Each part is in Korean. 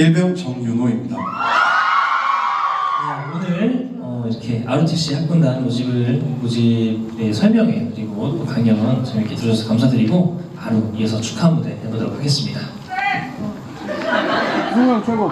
일배우 정윤호입니다. 네, 오늘 어, 이렇게 ROTC 학군단 모집을 모집의 설명회 그리고 또 강연 재밌게 들어주셔서 감사드리고 바로 이어서 축하 무대 해보도록 하겠습니다. 네. 승강 최고.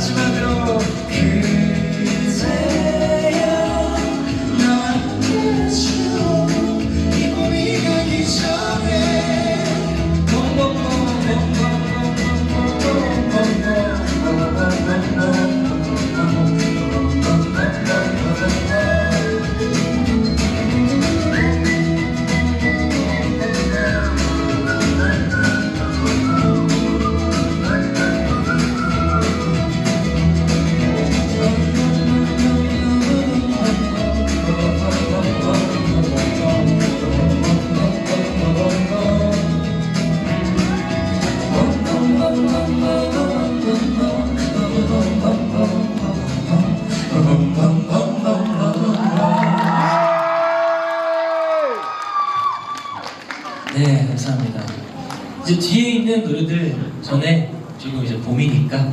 That's 이제 뒤에 있는 노래들 전에 지금 이제 봄이니까 네,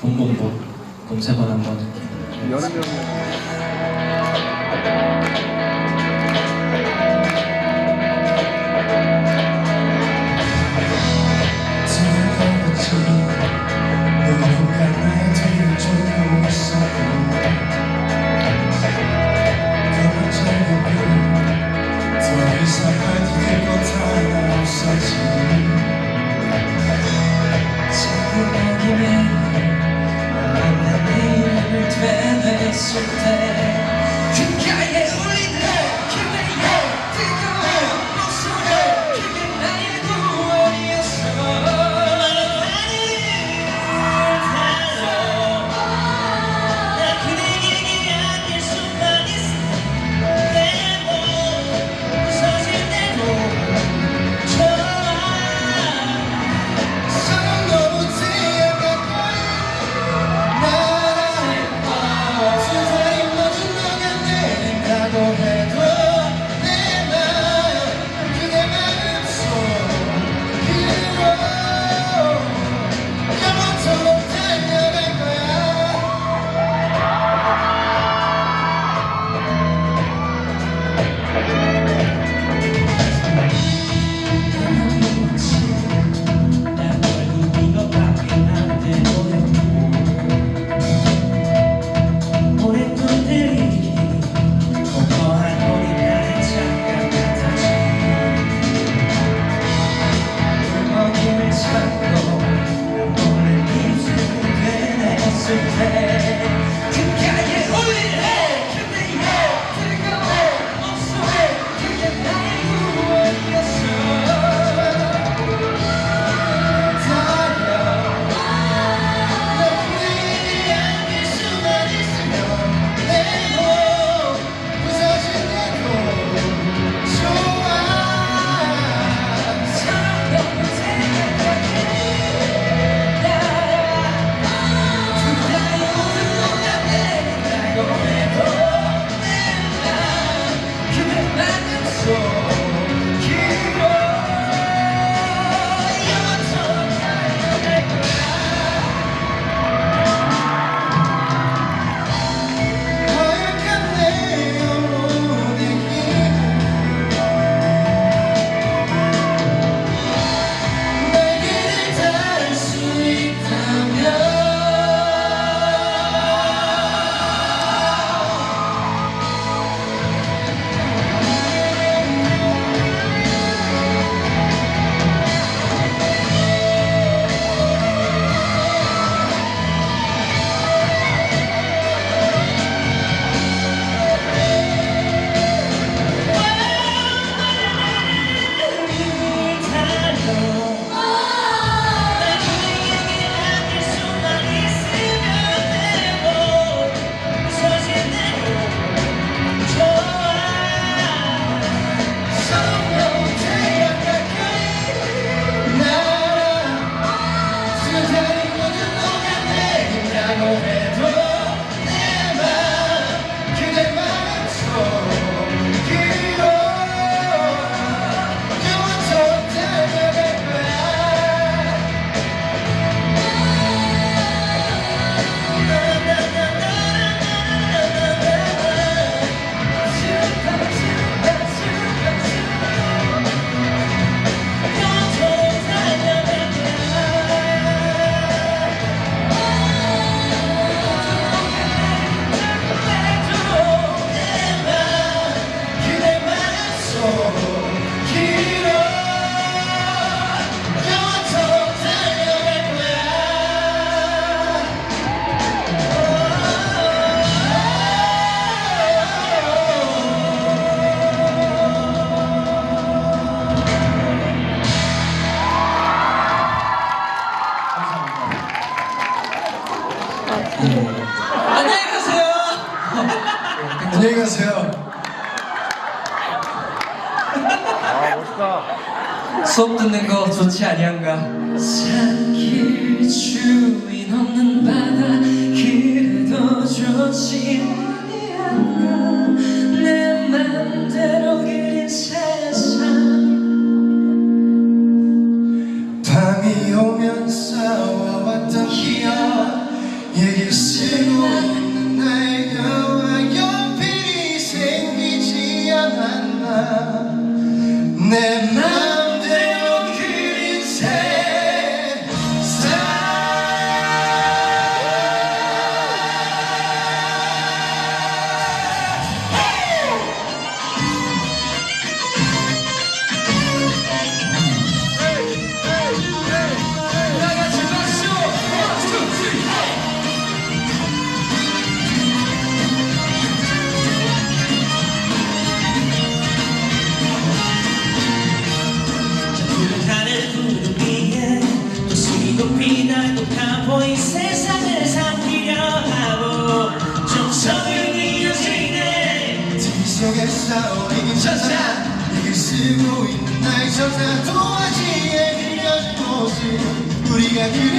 봄봄봄 봄 세 번 한번 이렇게. 여름여름. 있을 때 안녕하세요. 아 멋있다. 수업 듣는 거 좋지 아니한가? 산길 주인 없는 바다 그래도 좋지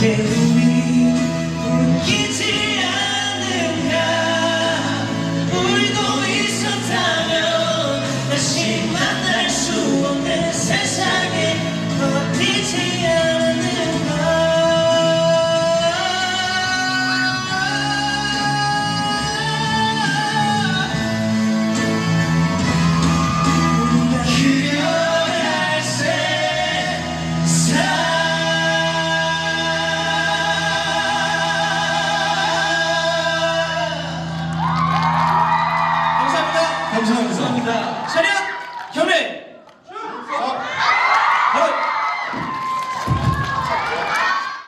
change